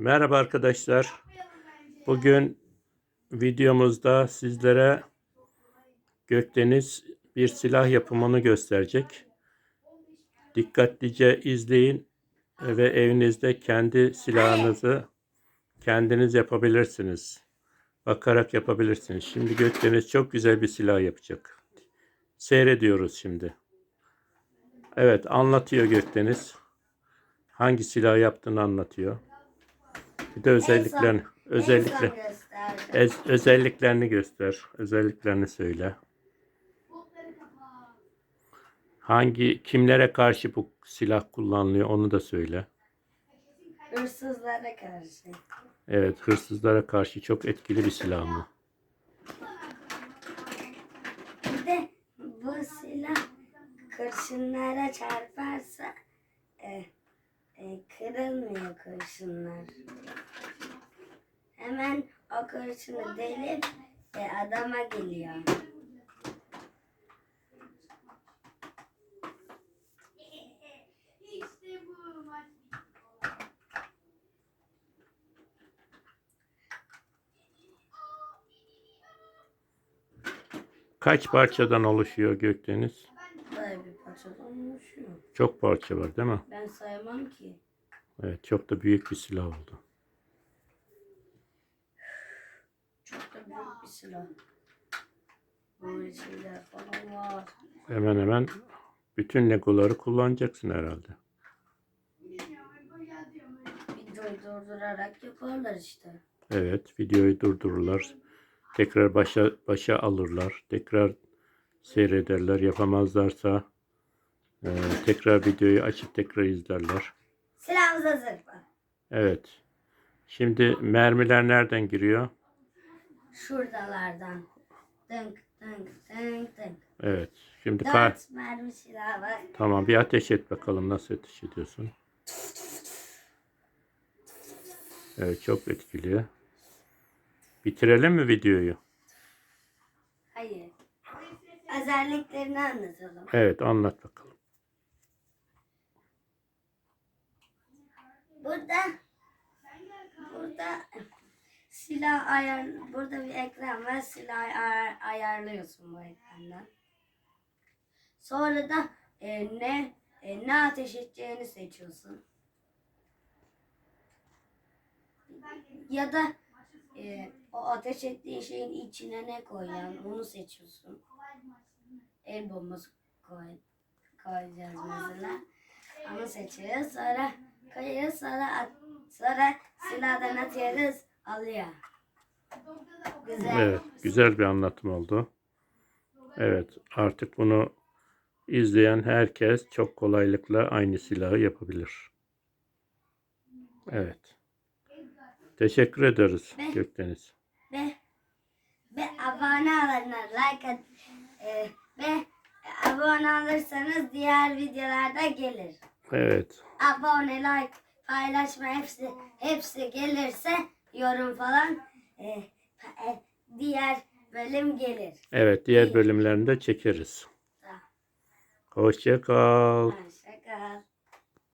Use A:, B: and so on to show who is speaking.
A: Merhaba arkadaşlar. Bugün videomuzda sizlere Gökdeniz bir silah yapımını gösterecek. Dikkatlice izleyin ve evinizde kendi silahınızı kendiniz yapabilirsiniz. Bakarak yapabilirsiniz. Şimdi Gökdeniz çok güzel bir silah yapacak. Seyrediyoruz şimdi. Evet anlatıyor Gökdeniz. Hangi silah yaptığını anlatıyor. Bir de özelliklerini, özellikle,
B: son
A: özelliklerini göster. Özelliklerini söyle. Hangi, kimlere karşı bu silah kullanılıyor onu da söyle.
B: Hırsızlara karşı.
A: Evet, hırsızlara karşı çok etkili bir silah mı?
B: Bir de bu silah kurşunlara çarparsa e, e, kırılmıyor kurşunlar. Hemen o kurşunu delip e, adama geliyor.
A: Kaç parçadan oluşuyor Gökdeniz?
B: Böyle parçadan oluşuyor.
A: Çok parça var değil mi?
B: Ben sayamam ki.
A: Evet, çok da büyük bir silah oldu.
B: Çok da büyük bir silah. Böyle şeyler falan var.
A: Hemen hemen bütün legoları kullanacaksın herhalde.
B: Videoyu durdurarak yaparlar işte.
A: Evet, videoyu durdururlar. Tekrar başa başa alırlar. Tekrar seyrederler. Yapamazlarsa e, tekrar videoyu açıp tekrar izlerler.
B: Silahımız hazır mı?
A: Evet. Şimdi mermiler nereden giriyor?
B: Şuradalardan. Dınk dınk dınk dınk.
A: Evet. Şimdi kar
B: Dört mermi silahı var.
A: tamam bir ateş et bakalım nasıl ateş ediyorsun. Evet çok etkili. Bitirelim mi videoyu?
B: Hayır. Özelliklerini anlatalım.
A: Evet anlat bakalım.
B: Burada burada silah ayar burada bir ekran var. Silah ayar, ayarlıyorsun bu ekrandan. Sonra da e, ne e, ne ateş edeceğini seçiyorsun. Ya da e, o ateş ettiğin şeyin içine ne koyacaksın onu seçiyorsun. El bombası koy, koyacağız mesela. Onu seçiyoruz. Sonra koyuyoruz. Sonra, at, sonra silahdan atıyoruz. Alıyor. Güzel.
A: Evet güzel bir anlatım oldu. Evet artık bunu izleyen herkes çok kolaylıkla aynı silahı yapabilir. Evet. Teşekkür ederiz
B: Ne?
A: Gökdeniz.
B: Ve ve abone olun. Like at, e, ve abone olursanız diğer videolarda gelir.
A: Evet.
B: Abone, like, paylaşma hepsi hepsi gelirse yorum falan e, e, diğer bölüm gelir.
A: Evet diğer bölümlerinde çekeriz. Hoşça kal.
B: Hoşça kal.